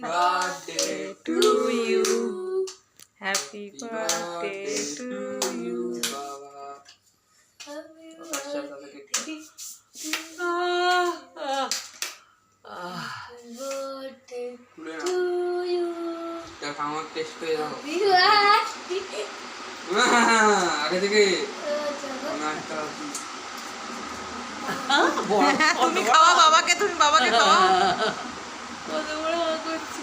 birthday to you. Happy birthday to you. আমার test করে দাও আগে থেকে তুমি খাওয়া বাবাকে তুমি বাবাকে খাওয়া তুমি বাবাকে খাওয়া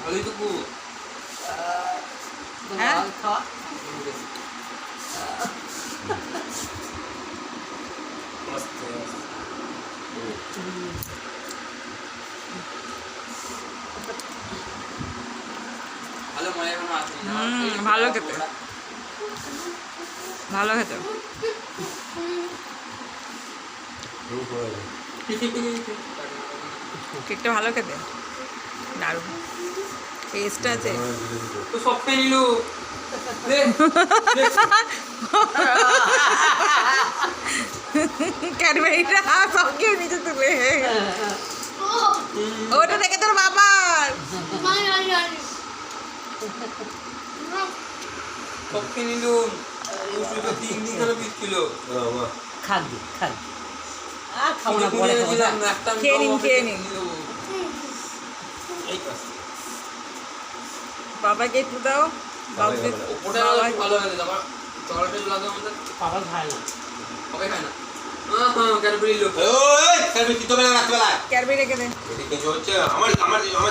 ভালোই তো খুব হ্যাঁ ভালো মজা কোনো আসেনি না হুম, ভালো খেতে। ভালো খেতে কেকটা ভালো খেতে? দারুণ। টেস্ট আছে। তো সব ক্যাডবেরিটা সব কেউ নিচে তুলে। ওটা দেখে তোর বাবার সব খেয়ে নিল শুধু তিন দিন ধরে পিচ্ছিল খাদ্য খাদ্য। আর খাব না পরে খাব না। খেয়ে নিন, খেয়ে নিন। তো। বাবাকে একটু দাও। বাবাকে ওটা ভালো হয়ে গেছে আমার চকলেটের লাগে আমাদের পাপা খায় না। সবাই খায় না। ক্যাডবেরি লোক। ওই কালকে চিত্তবেলা রাত্রেবেলা ক্যাডবেরি রেখে দেন। আমার আমার আমার